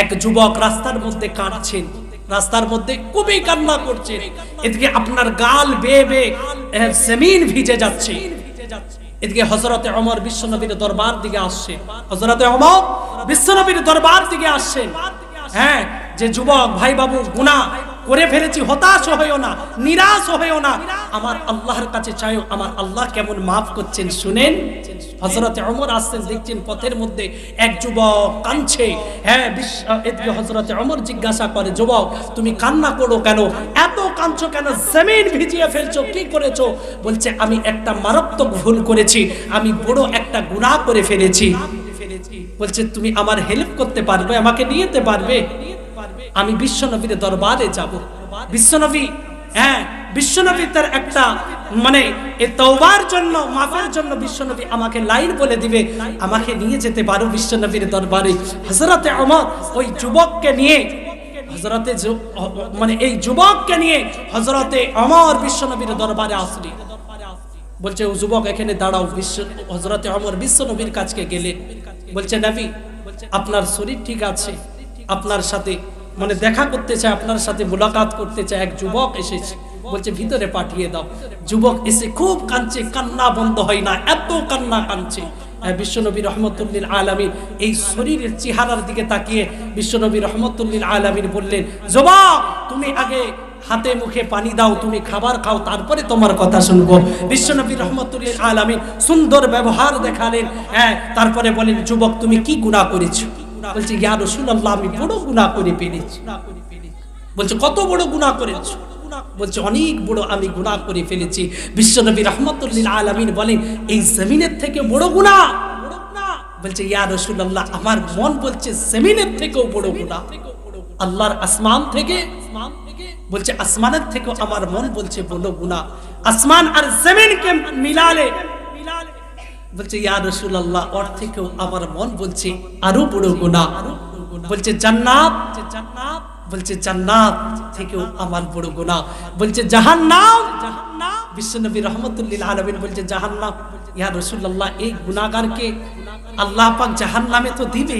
এক যুবক রাস্তার মধ্যে কাঁদছেন, রাস্তার মধ্যে খুবই কান্না করছেন। এদিকে আপনার গাল বেয়ে বেয়ে জমিন ভিজে যাচ্ছে। এদিকে হজরতে অমর বিশ্বনবীর দরবার দিকে আসছে। হজরতে অমর বিশ্বনবীর দরবার দিকে আসছেন। হ্যাঁ যে যুবক, ভাই বাবু গুনাহ করে ফেলেছি, হতাশ হয়েও না, নিরাশ হয়েও না। আমার আল্লাহর কাছে চাইও, আমার আল্লাহ কেমন মাফ করছেন, শুনেন। হজরতে অমর আসছেন, দেখছেন পথের মধ্যে এক যুবক কাঁদছে। হ্যাঁ এদিকে হজরতে অমর জিজ্ঞাসা করে, যুবক, তুমি কান্না করো কেন? এত কাঁদছো কেন? জমিন ভিজিয়ে ফেলছো, কি করেছ? বলছে, আমি একটা মারাত্মক ভুল করেছি, আমি বড় একটা গুনাহ করে ফেলেছি। বলছে, তুমি আমার হেল্প করতে পারবে, আমাকে নিয়ে যেতে পারবে? আমি বিশ্বনবীর দরবারে যাব। বিশ্বনবী হ্যাঁ বিশ্বনবী তার একটা মানে এ তওবার জন্য মাফের জন্য বিশ্বনবী আমাকে লাইন বলে দিবে। আমাকে নিয়ে যেতে পারো বিশ্বনবীর দরবারে। হযরতে ওমর ওই যুবককে নিয়ে, হযরতে যু- মানে এই যুবককে নিয়ে হযরতে ওমর বিশ্বনবীর দরবারে আসলি। বলছে, ও যুবক, এখানে দাঁড়াও। বিশ্ব হজরতে অমর বিশ্বনবীর কাছকে গেলে। বলছে, নবী, আপনার শরীর ঠিক আছে। আপনার সাথে মানে দেখা করতে চায়, আপনার সাথে মোলাকাত করতে চায়, এক যুবক এসেছে। বলছে, ভিতরে পাঠিয়ে দাও। যুবক এসে খুব কাঁদছে, কান্না বন্ধ হয় না, এত কান্না কাঁদছে। বিশ্বনবী রহমতুল্লিল আলমীর এই শরীরের চেহারার দিকে তাকিয়ে বিশ্বনবী রহমতুল্লিল আলমীর বললেন, যুবক, তুমি আগে হাতে মুখে পানি দাও, তুমি খাবার খাও, তারপরে তোমার কথা শুনব। বিশ্বনবী রহমতুল্লিল আলমী সুন্দর ব্যবহার দেখালেন। হ্যাঁ তারপরে বলেন, যুবক, তুমি কি গুণা করেছ? বলছে, ইয়া রসুল্লাহ আমি বড় গুণা করে ফেলেছি। বলছে, কত বড় গুণা করেছ? বলছে, অনেক বড় আমি গুনাহ করে ফেলেছি। বিশ্বনবী রহমতুল্লিল আলমিন বলেন, এই জমিনের থেকে বড় গুণা বলছে, ইয়া রসুল্লাহ আমার মন বলছে জমিনের থেকেও বড় গুণা আল্লাহর আসমান থেকে? বলছে, আসমানের থেকেও আমার মন বলছে বড় গুণা আসমান আর জমিনকে মিলালে বলছে, ইয়া রসুল্লাহ ওর থেকেও আমার মন বলছে, আরও বড় গুণা বলছে, জান্নাত। জান্নাত বলছে, জান্নাত থেকেও আমার বড় গুনাহ। বলছে, জাহান্নাম। বিশ্বনবী রহমতুল্লিল আলমিন বলছে, জাহান্নাম। ইয়া রসুল্লাহ এই গুনাহগারকে আল্লাহ পাক জাহান্নামে তো দিবে,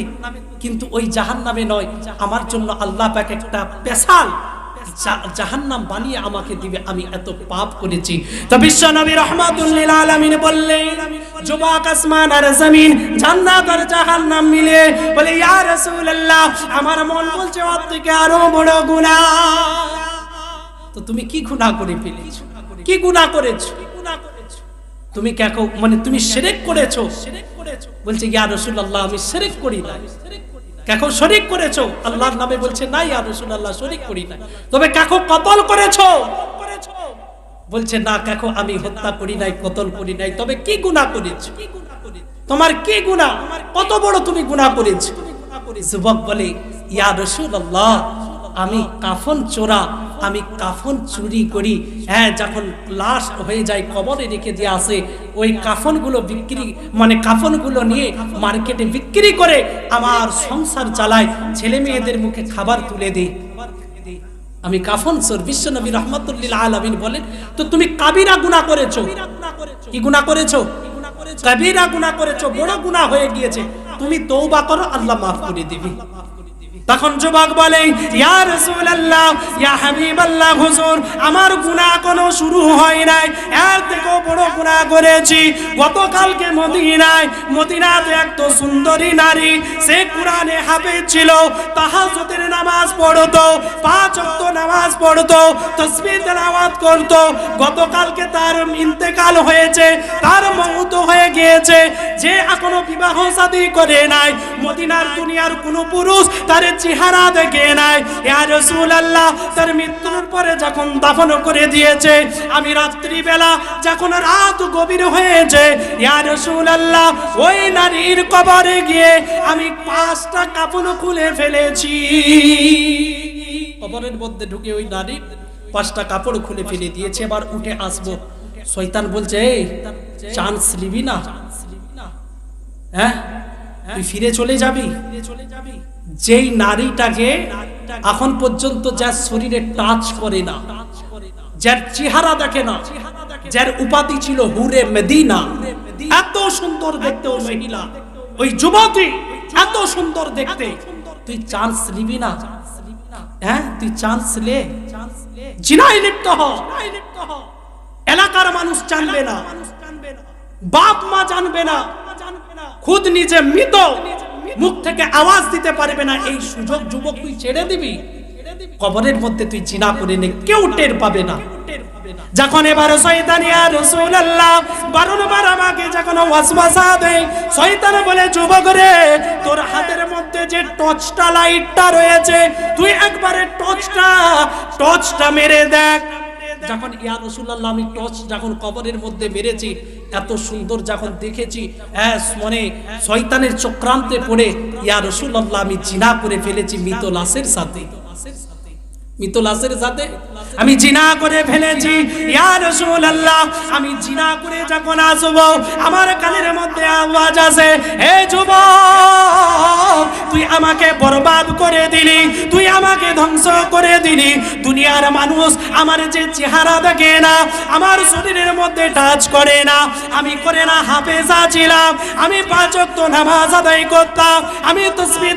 কিন্তু ওই জাহান্নামে নয়, আমার জন্য আল্লাহ পাক একটা পেশাল জাহান্নাম বানিয়ে আমাকে দিবে, আমি এত পাপ করেছি। তো বিশ্বনবী রহমাতুল্লিল আলামিন বললেন যুবক আসমান আর জমিন জান্নাত আর জাহান্নাম মিলে। বলে, ইয়া রাসূলুল্লাহ, আমার মন বলছে ওর থেকে আরও বড় গুনাহ। তো তুমি কি গুনাহ করে ফেলেছো? কি গুনাহ করেছ? তুমি কেন মানে তুমি শিরক করেছ? বলছে, ইয়া রাসূলুল্লাহ, আমি শিরক করি না কাকো শরিক করেছ? আল্লাহর নামে বলছে না রসুল রাসূলুল্লাহ, শরিক করি না তবে কাকো কতল করেছ? বলছে, না কাকো, আমি হত্যা করি নাই, কতল করি নাই। তবে কি গুনাহ করেছ? তোমার কি গুনাহ? কত বড় তুমি গুনাহ করেছ? যুবক বলে, ইয়া রাসূলুল্লাহ, আমি কাফন চোরা আমি কাফন চুরি করি। হ্যাঁ যখন লাশ হয়ে যায়, কবরে রেখে দিয়ে আসে, ওই কাফনগুলো বিক্রি মানে কাফনগুলো নিয়ে মার্কেটে বিক্রি করে আমার সংসার চালায়। ছেলে মেয়েদের মুখে খাবার তুলে দিই আমি কাফন চোর বিশ্বনবী রহমতুল্লিল আলমিন বলেন, তো তুমি কাবিরা গুণা করেছ? কি গুণা করেছ? কাবিরা গুণা করেছ, বড় গুণা হয়ে গিয়েছে। তুমি তৌবা করো, আল্লাহ মাফ করে দিবি। তখন যুবক বলে, ইয়া রাসূলুল্লাহ, ইয়া হাবিবাল্লাহ, হুজুর, আমার গুনাহ কোনো শুরু হয় নাই। এর থেকেও বড় গুনাহ করেছি। গতকালকে মদিনায়, মদিনাতে এক তো সুন্দরী নারী, সে কোরআনে হাফেজ ছিল, তাহাজ্জুদের নামাজ পড়তো, পাঁচ ওয়াক্ত নামাজ পড়তো, তাসবিহ তেলাওয়াত করতো। গতকালকে তার ইন্তেকাল হয়েছে, তার মৌত হয়ে গিয়েছে। যে এখনও বিবাহ শাদী করে নাই, মদিনার দুনিয়ার কোনো পুরুষ তার চেহারা দেখে নাই ইয়া রাসূলুল্লাহ তার মৃত্যুর পরে যখন দাফন করে দিয়েছে আমি রাত্রি বেলা যখন রাত গভীর হয়েছে ইয়া রাসূলুল্লাহ ওই নারীর কবরে গিয়ে আমি পাঁচটা কাপড় খুলে ফেলেছি। কবরের মধ্যে ঢুকে ওই নারী পাঁচটা কাপড় খুলে ফেলে দিয়েছে এবার উঠে আসব। শৈতান বলছে এই চান্স নিবি না? হ্যাঁ? তুই ফিরে চলে যাবি। যেই নারীটাকে এখন পর্যন্ত যার শরীরে টাচ করে না, যার চেহারা দেখে না, যার উপাধি ছিল হুরে মেদিনা, এত সুন্দর দেখতে ওই মহিলা, ওই যুবতী, এত সুন্দর দেখতে। তুই চান্স নিবি না। হ্যাঁ তুই চান্স লে। জিনাই লিপ্ত হ। এলাকার মানুষ জানবে না। বাপ মা জানবে না। খুদ নিজে মৃত। মুখ থেকে আওয়াজ দিতে পারবে না। এই সুযোগ যুবক তুই ছেড়ে দিবি। কবরের মধ্যে তুই চিনা করে নে, কেউ টের পাবে না। যখন এবার শয়তানি আর রাসূলুল্লাহ, বারবার আমাকে যখন ওয়াসওয়াসা দেয়, শয়তান বলে, যুবক রে, তোর হাতের মধ্যে যে টর্চটা লাইটটা রয়েছে, তুই একবারে টর্চটা টর্চটা মেরে দেখ। যখন ইয়া রসুল্লাহ আমি টর্চ যখন কবরের মধ্যে মেরেছি, এত সুন্দর যখন দেখেছি হ্যাঁ মনে শয়তানের চক্রান্তে পড়ে, ইয়া রসুল্লাহ আমি জিনা করে ফেলেছি মৃত লাশের সাথে। আমি জিনা করে ফেলেছি। আমি জিনা করে যখন আসব, আমার কানের মধ্যে আওয়াজ হে তুই আমাকে বরবাদ করে দিলি, তুই আমাকে ধ্বংস করে দিলি। দুনিয়ার মানুষ আমার যে চেহারা দেখে না, আমার শরীরের মধ্যে টাচ করে না। আমি করে না হাফেজা ছিলাম, আমি পাঁচ ওয়াক্ত নামাজ আদায় করতাম, আমি তসবিহ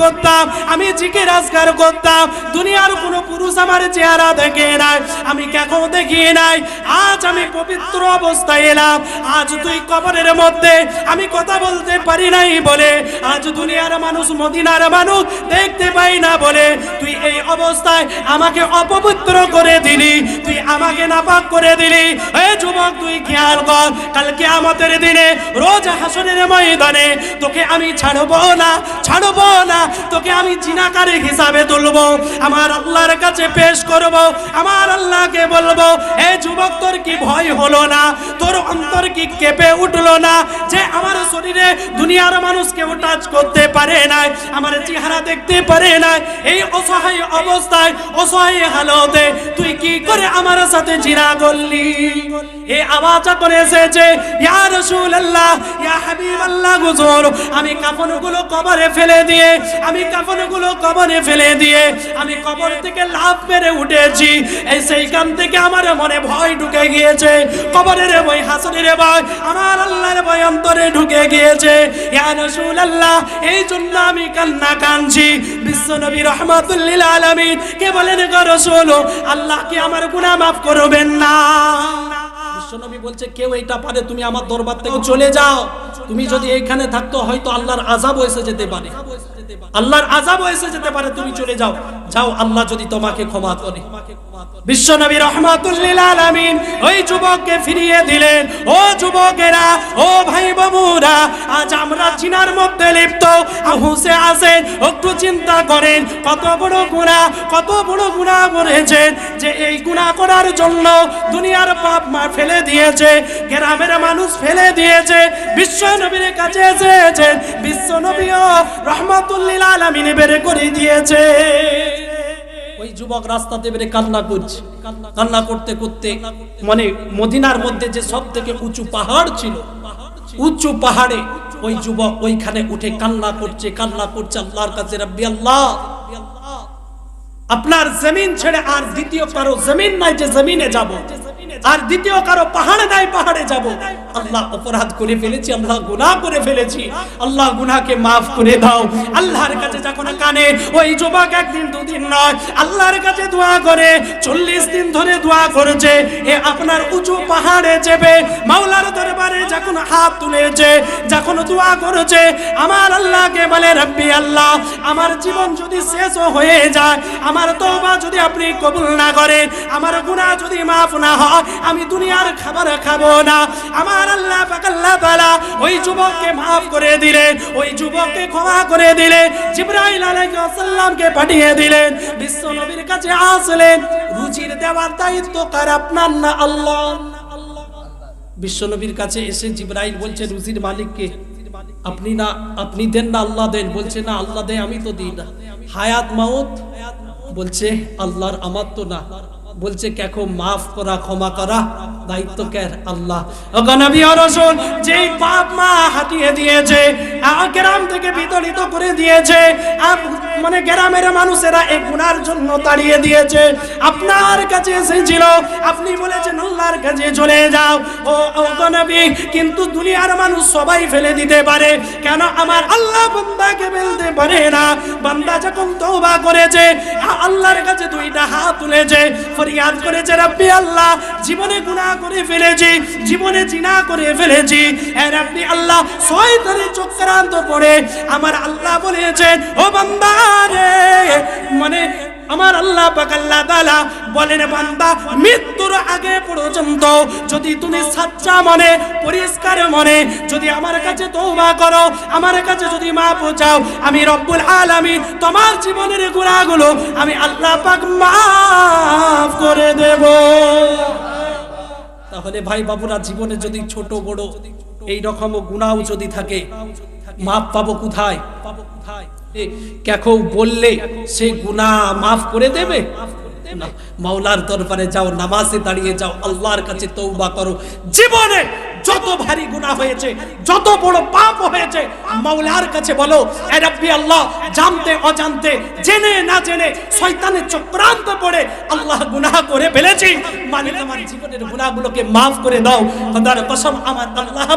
করতাম, আমি জিকির আজকার করতাম। দুনিয়ার কোনো পুরুষ আমার চেহারা দেখে নাই। আমি কেন দেখি নাই। আজ আমি পবিত্র অবস্থায় এলাম। আজ তুই কবরের মধ্যে। আমি কথা বলতে পারি নাই বলে। আজ দুনিয়ার মানুষ, মদিনার মানুষ দেখতে পাই না বলে। তুই এই অবস্থায় আমাকে অপবিত্র করে দিলি। তুই আমাকে নাপাক করে দিলি। এই যুবক, তুই খেয়াল কর কালকে আমাদের দিনে রোজ হাসনের ময়দানে তোকে আমি ছাড়বো না ছাড়বো না। তোকে আমি জিনাকারে হিসাবে তুলবো। আমার আল্লাহর কাছে পেশ করব, আমার আল্লাহকে বলব এই যুবক, তোর কি ভয় হলো না? তোর অন্তর কি কেঁপে উঠল না যে আমার শরীরে দুনিয়ার মানুষ কেউ টাচ করতে পারে নাই, আমার চেহারা দেখতে পারে নাই? এই অসহায় অবস্থায়, অসহায় হালতে তুই কি করে আমার সাথে জিনা করলি? এই আওয়াজ করে এসেছে, ইয়া রাসূলুল্লাহ, ইয়া হাবিবাল্লাহ, হুজুর, আমি কাফনগুলো কবরে ফেলে দিয়ে, আমি কাফনগুলো কবরে ফেলে দিয়ে, আমি কবর থেকে লাভ মেরে উঠেছি। এই সেইখান থেকে আমার মনে ভয় ঢুকে গিয়েছে। কবরের ভয় হাসনের ভয় আমার আল্লাহর ভয় অন্তরে ঢুকে গিয়েছে। ইয়া এই জন্য আমি কান্না কাঁদছি। বিশ্বনবী রহমাতুল্লিল আলামিন কে বলেন, গো রাসূল, আল্লাহ কি আমার গুনাহ মাফ করবেন না? বিশ্বনবী বলছে, কেউ এটা পারে, তুমি আমার দরবার থেকে চলে যাও। তুমি যদি এইখানে থাকতো, হয়তো আল্লাহর আজাব এসে যেতে পারে। আল্লাহর আজাব এসে যেতে পারে, তুমি চলে যাও। যাও, আল্লাহ যদি তোমাকে ক্ষমা করে। বিশ্বনবী রহমাতুল্লিল আলামিন ওই যুবককে ফিরিয়ে দিলেন। ও যুবকেরা, ও ভাই বাবুরা আজ আমরা চিনার মধ্যে লিপ্ত। হুসে আসেন একটু চিন্তা করেন, কত বড় গুনাহ, কত বড় গুনাহ করেছেন যে এই গুনাহ করার জন্য দুনিয়ার পাপ মা ফেলে দিয়েছে, গ্রামের মানুষ ফেলে দিয়েছে, বিশ্ব নবীর কাছে এসেছেন। বিশ্ব নবীও করে দিয়েছে। ওই যুবক রাস্তাতে বেরে কান্না করছে। কান্না করতে করতে মানে মদিনার মধ্যে যে সব থেকে উঁচু পাহাড় ছিল, উঁচু পাহাড়ে ওই যুবক ওইখানে উঠে কান্না করছে কান্না করছে আল্লাহর কাছে আল্লাহ, আপনার জমিন ছেড়ে আর দ্বিতীয় কারও জমিন নাই যে জমিনে যাব। আর দ্বিতীয় কারও পাহাড়ে নাই, পাহাড়ে যাব। আল্লাহ অপরাধ করে ফেলেছি, আল্লাহ গুনাহ করে ফেলেছি। আল্লাহ গুনাহকে মাফ করে দাও। আল্লাহর কাছে যখন কানে, ওই যুবক একদিন, দুদিন নয়, আল্লাহর কাছে দোয়া করে, চল্লিশ দিন ধরে দোয়া করেছে, এ আপনার উঁচু পাহাড়ে চেপে, মাওলার দরবারে যখন হাত তুলেছে, যখন দোয়া করেছে, আমার আল্লাহকে বলে, রব্বি আল্লাহ, আমার জীবন যদি শেষ হয়ে যায়, আমার তওবা যদি আপনি কবুল না করেন, আমার গুনাহ যদি মাফ না হয় আমি দুনিয়ার খাবার খাব না। আমার আল্লাহ আল্লাহ ওই যুবককে মাফ করে দিলেন, ওই যুবককে ক্ষমা করে দিলেন, জিবরাইল আলাইহিস সালামকে পাঠিয়ে দিলেন, বিশ্ব নবীর কাছে আসলেন, রুজির দেওয়ার দায়িত্ব কার? আপনার না আল্লাহ? বিশ্বনবীর কাছে এসে জিব্রাইল বলছে, রুজির মালিককে, আপনি না, আপনি দেন না, আল্লাহ দেন। বলছে, না, আল্লাহ দেয়, আমি তো দিই না। হায়াত মাউত বলছে, আল্লাহর আমার তো না। বলছে কেকো মাফ করা, ক্ষমা করা? দায়িত্ব কে? আল্লাহ। ও রাসূল পাপ মা হাতিয়ে দিয়েছে গ্রাম থেকে বিতরিত করে দিয়েছে মানে গ্রামের মানুষেরা এই গুনার জন্য তাড়িয়ে দিয়েছে। আপনার কাছে এসেছিল আপনি বলেছেন, আল্লাহর কাছে চলে যাও। ও নবী, কিন্তু দুনিয়ার মানুষ সবাই ফেলে দিতে পারে। কেন আমার আল্লাহ বান্দাকে ফেলতে পারে না? বান্দা যখন তওবা করেছে আল্লাহর কাছে দুইটা হাত তুলেছে। ফরিয়াদ করেছে, রাব্বি আল্লাহ, জীবনে গুনাহ করে ফেলেছি, জীবনে জিনা করে ফেলেছি। এর আপনি আল্লাহ, শয়তানের চক্রান্ত পড়ে আমার আল্লাহ বলেছেন, ও বান্দা রে মানে আমার আল্লাহ পাক আল্লাহ বলেন, বান্দা, মৃত্যুর আগে পর্যন্ত যদি তুমি সাচ্চা মনে, পরিষ্কার মনে যদি আমার কাছে করো, আমার কাছে যদি মাপ চাও, আমি রব্বুল আলামিন তোমার জীবনের আমি আল্লাহ পাক মাফ করে দেব। তাহলে ভাই বাবুরা, জীবনে যদি ছোট বড় এই রকম গুণাও যদি থাকে মাপ পাবো কোথায় পাবো কোথায়? বললে সে গুনাহ মাফ করে দেবে? মাওলার দরবারে যাও, নামাজে দাঁড়িয়ে যাও, আল্লাহর কাছে তৌবা করো। জীবনে যত ভারী গুনাহ হয়েছে, যত বড় পাপ হয়েছে, মাওলার কাছে বলো আল্লাহ, জানতে, অজান্তে, জেনে, না জেনে, শয়তানের চক্রান্ত পড়ে আল্লাহ গুনাহ করে ফেলেছি। মানে আমার জীবনের গুনাহগুলোকে মাফ করে দাও। খোদার কসম আমার আল্লাহ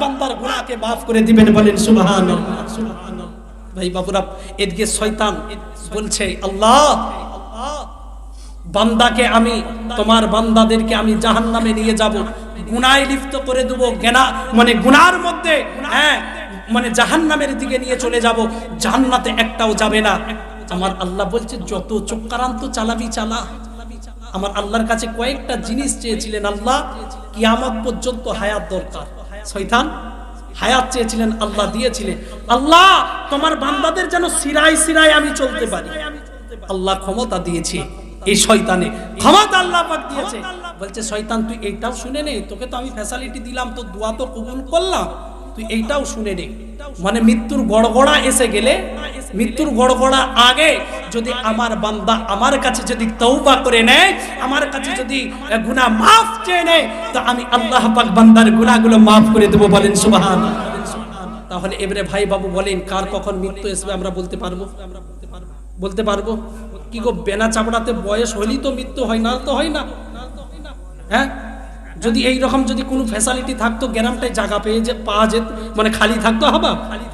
বান্দার গুনাহকে মাফ করে দিবেন বলেন সুবহানাল্লাহ। ভাই বাবুরা, এদিকে শয়তান বলছে, আল্লাহ, বান্দাকে আমি, তোমার বান্দাদেরকে আমি জাহান্নামে নিয়ে যাব। গুনায় লিপ্ত করে দেবো, গেনা মানে গুনার মধ্যে হ্যাঁ মানে জাহান্নামের দিকে নিয়ে চলে যাব। জান্নাতে একটাও যাবে না। আমার আল্লাহ বলছে, যত চক্রান্ত চালাবি, চালা। আমার আল্লাহর কাছে কয়েকটা জিনিস চেয়েছিলেন, আল্লাহ, কিয়ামত পর্যন্ত হায়াত দরকার। শয়তান হায়াত চেয়েছিলেন, আল্লাহ দিয়েছিলেন। আল্লাহ, তোমার বান্দাদের যেন সিরাই সিরাই আমি চলতে পারি। আল্লাহ ক্ষমতা দিয়েছি এই শয়তানে। ক্ষমতা আল্লাহ পাক দিয়েছে। বলছে, শয়তান, তুই এইটাও শুনে নে। তোকে তো আমি ফ্যাসিলিটি দিলাম তো দোয়া তো কবুল করলাম। তুই এইটাও শুনে নে। মানে মৃত্যুর গড়গড়া এসে গেলে, মৃত্যুর গড়গড়া আগে যদি আমার বান্দা আমার কাছে যদি তৌবা করে নেয়, আমার কাছে যদি গুনাহ মাফ চেয়ে নেয়, তো আমি আল্লাহ পাক বান্দার গুনাহগুলো মাফ করে দেবো বলেন সুবহান। তাহলে এবারে ভাই বাবু বলেন, কার কখন মৃত্যু পারব আমরা বলতে পারব? বলতে পারব? কি গো, বেনা চাপড়াতে বয়স হলেই তো মৃত্যু হয় না তো হয় না। হ্যাঁ? যদি এই রকম যদি কোনো ফ্যাসিলিটি থাকতো, গ্রামটায় জায়গা পেয়ে যে পাওয়া যেত মানে খালি থাকতো হবা খালি